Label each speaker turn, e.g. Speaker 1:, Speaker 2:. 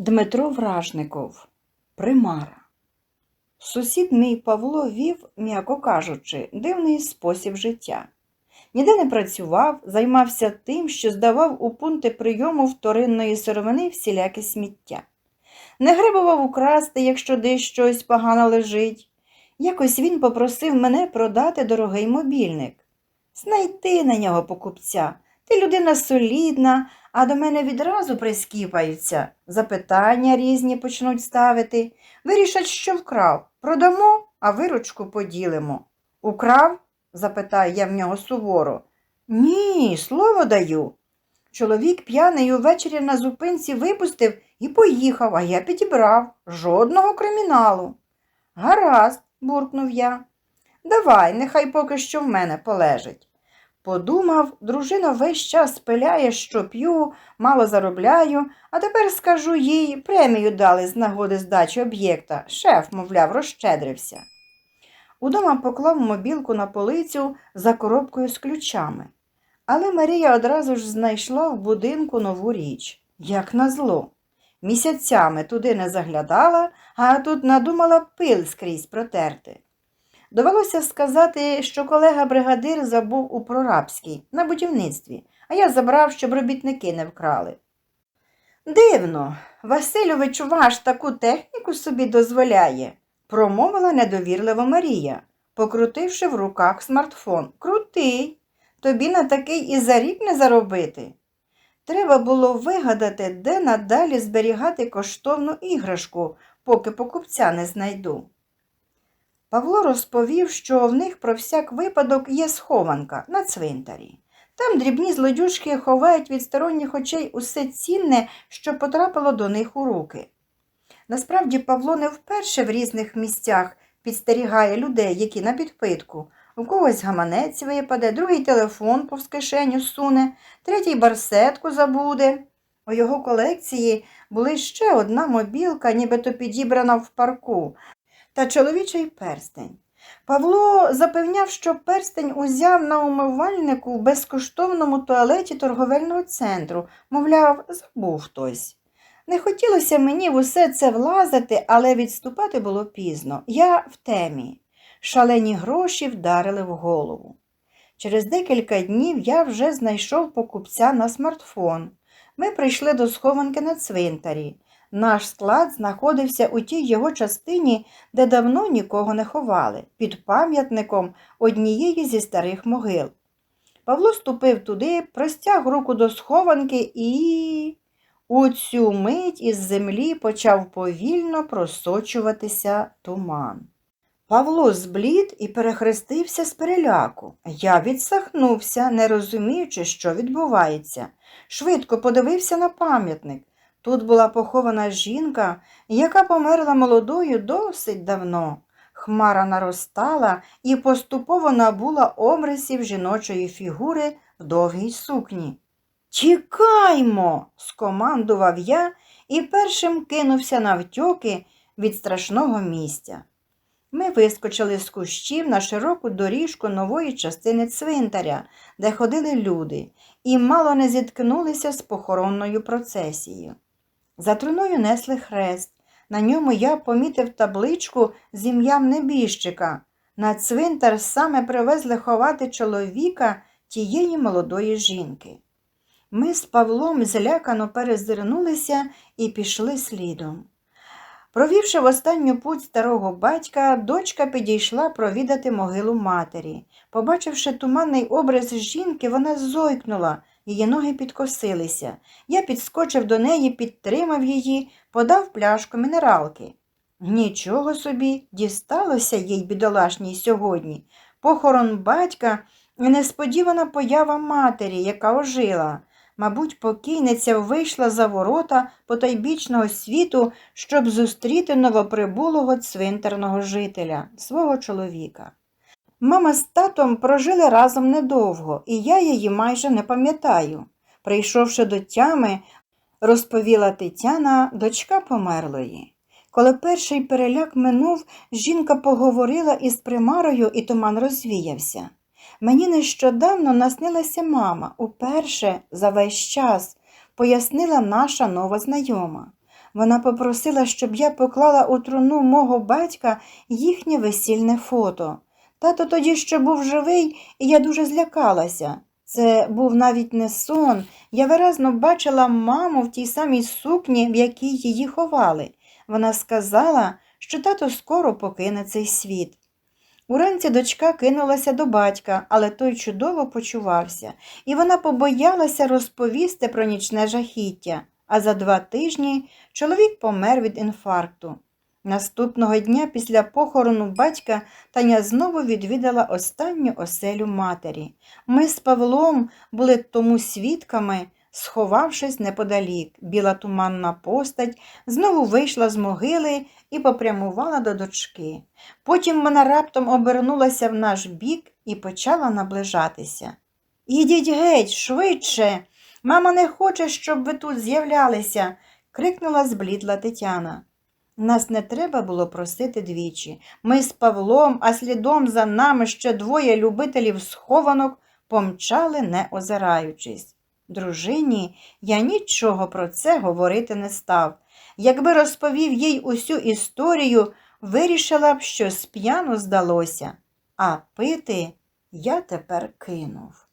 Speaker 1: Дмитро Вражников Примара. Сусід мій Павло вів, м'яко кажучи, дивний спосіб життя. Ніде не працював, займався тим, що здавав у пункти прийому вторинної сировини всіляке сміття. Не гребував украсти, якщо десь щось погано лежить. Якось він попросив мене продати дорогий мобільник. Знайти на нього покупця. Ти людина солідна, а до мене відразу прискіпаються. Запитання різні почнуть ставити. Вирішать, що вкрав. Продамо, а виручку поділимо. Украв? запитаю я в нього суворо. Ні, слово даю. Чоловік п'яний увечері на зупинці випустив і поїхав, а я підібрав. Жодного криміналу. Гаразд, буркнув я. Давай, нехай поки що в мене полежить. Подумав, дружина весь час пиляє, що п'ю, мало заробляю, а тепер скажу їй, премію дали з нагоди здачі об'єкта. Шеф, мовляв, розщедрився. Удома поклав мобілку на полицю за коробкою з ключами. Але Марія одразу ж знайшла в будинку нову річ, як назло. Місяцями туди не заглядала, а тут надумала пил скрізь протерти. Довелося сказати, що колега-бригадир забув у прорабській на будівництві, а я забрав, щоб робітники не вкрали. Дивно, Васильович ваш таку техніку собі дозволяє, промовила недовірлива Марія, покрутивши в руках смартфон. Крутий, тобі на такий і за рік не заробити. Треба було вигадати, де надалі зберігати коштовну іграшку, поки покупця не знайду. Павло розповів, що в них про всяк випадок є схованка на цвинтарі. Там дрібні злодюжки ховають від сторонніх очей усе цінне, що потрапило до них у руки. Насправді Павло не вперше в різних місцях підстерігає людей, які на підпитку. У когось гаманець випаде, другий телефон повз кишеню суне, третій барсетку забуде. У його колекції були ще одна мобілка, нібито підібрана в парку, та чоловічий перстень. Павло запевняв, що перстень узяв на умивальнику в безкоштовному туалеті торговельного центру, мовляв, забув хтось. Не хотілося мені в усе це влазити, але відступати було пізно. Я в темі. Шалені гроші вдарили в голову. Через декілька днів я вже знайшов покупця на смартфон. Ми прийшли до схованки на цвинтарі. Наш склад знаходився у тій його частині, де давно нікого не ховали, під пам'ятником однієї зі старих могил. Павло ступив туди, простяг руку до схованки і. У цю мить із землі почав повільно просочуватися туман. Павло зблід і перехрестився з переляку. Я відсахнувся, не розуміючи, що відбувається. Швидко подивився на пам'ятник. Тут була похована жінка, яка померла молодою досить давно. Хмара наростала і поступово набула обрисів жіночої фігури в довгій сукні. Тікаймо, скомандував я і першим кинувся навтьоки від страшного місця. Ми вискочили з кущів на широку доріжку нової частини цвинтаря, де ходили люди, і мало не зіткнулися з похоронною процесією. За труною несли хрест. На ньому я помітив табличку з ім'ям небіжчика. На цвинтар саме привезли ховати чоловіка тієї молодої жінки. Ми з Павлом злякано перезирнулися і пішли слідом. Провівши в останню путь старого батька, дочка підійшла провідати могилу матері. Побачивши туманний образ жінки, вона зойкнула, її ноги підкосилися. Я підскочив до неї, підтримав її, подав пляшку мінералки. Нічого собі, дісталося їй бідолашній сьогодні. Похорон батька і несподівана поява матері, яка ожила. Мабуть, покійниця вийшла за ворота потайбічного світу, щоб зустріти новоприбулого цвинтарного жителя, свого чоловіка. Мама з татом прожили разом недовго, і я її майже не пам'ятаю. Прийшовши до тями, розповіла Тетяна, дочка померлої. Коли перший переляк минув, жінка поговорила із примарою, і туман розвіявся. Мені нещодавно наснилася мама, уперше за весь час, пояснила наша нова знайома. Вона попросила, щоб я поклала у труну мого батька їхнє весільне фото. Тато тоді ще був живий, і я дуже злякалася. Це був навіть не сон. Я виразно бачила маму в тій самій сукні, в якій її ховали. Вона сказала, що тато скоро покине цей світ. Уранці дочка кинулася до батька, але той чудово почувався, і вона побоялася розповісти про нічне жахіття. А за два тижні чоловік помер від інфаркту. Наступного дня після похорону батька Таня знову відвідала останню оселю матері. Ми з Павлом були тому свідками, сховавшись неподалік. Біла туманна постать знову вийшла з могили і попрямувала до дочки. Потім вона раптом обернулася в наш бік і почала наближатися. Ідіть геть, швидше. Мама не хоче, щоб ви тут з'являлися, крикнула зблідла Тетяна. Нас не треба було просити двічі. Ми з Павлом, а слідом за нами ще двоє любителів схованок помчали, не озираючись. Дружині я нічого про це говорити не став. Якби розповів їй усю історію, вирішила б, що сп'яну здалося, а пити я тепер кинув.